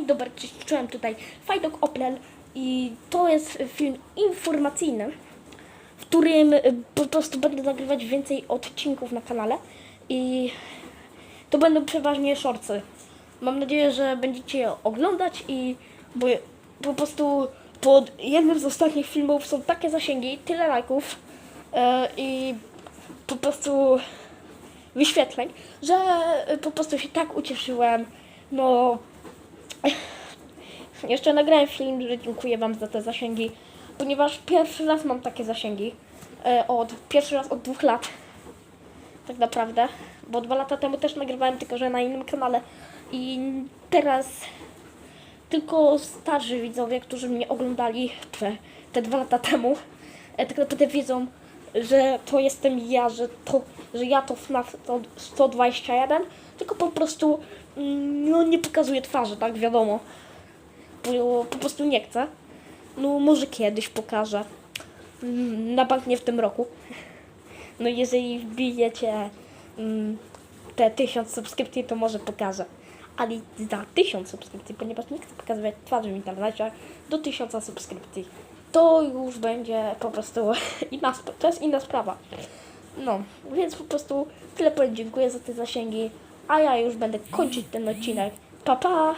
Dzień dobry, czułem tutaj Fajdok Oplel i to jest film informacyjny, w którym y, po prostu będę nagrywać więcej odcinków na kanale i to będą przeważnie shortsy. Mam nadzieję, że będziecie je oglądać i bo po prostu pod jednym z ostatnich filmów są takie zasięgi, tyle lajków e, i po prostu wyświetleń, że y, po prostu się tak ucieszyłem. No, jeszcze nagrałem film, że dziękuję Wam za te zasięgi, ponieważ pierwszy raz mam takie zasięgi. E, od, pierwszy raz od dwóch lat. Tak naprawdę. Bo dwa lata temu też nagrywałem, tylko że na innym kanale. I teraz tylko starzy widzowie, którzy mnie oglądali te, te dwa lata temu, e, tak naprawdę wiedzą, że to jestem ja, że, to, że ja to FNAF to 121, tylko po prostu mm, no, nie pokazuję twarzy, tak wiadomo. Bo po prostu nie chcę. No może kiedyś pokażę. Mm, Na bank nie w tym roku. No jeżeli wbijecie mm, te tysiąc subskrypcji, to może pokażę. Ale za tysiąc subskrypcji, ponieważ nie chcę pokazywać twarzy w internecie, do tysiąca subskrypcji. To już będzie po prostu inna, to jest inna sprawa. No, więc po prostu tyle powiem, dziękuję za te zasięgi, a ja już będę kończyć ten odcinek. Pa, pa!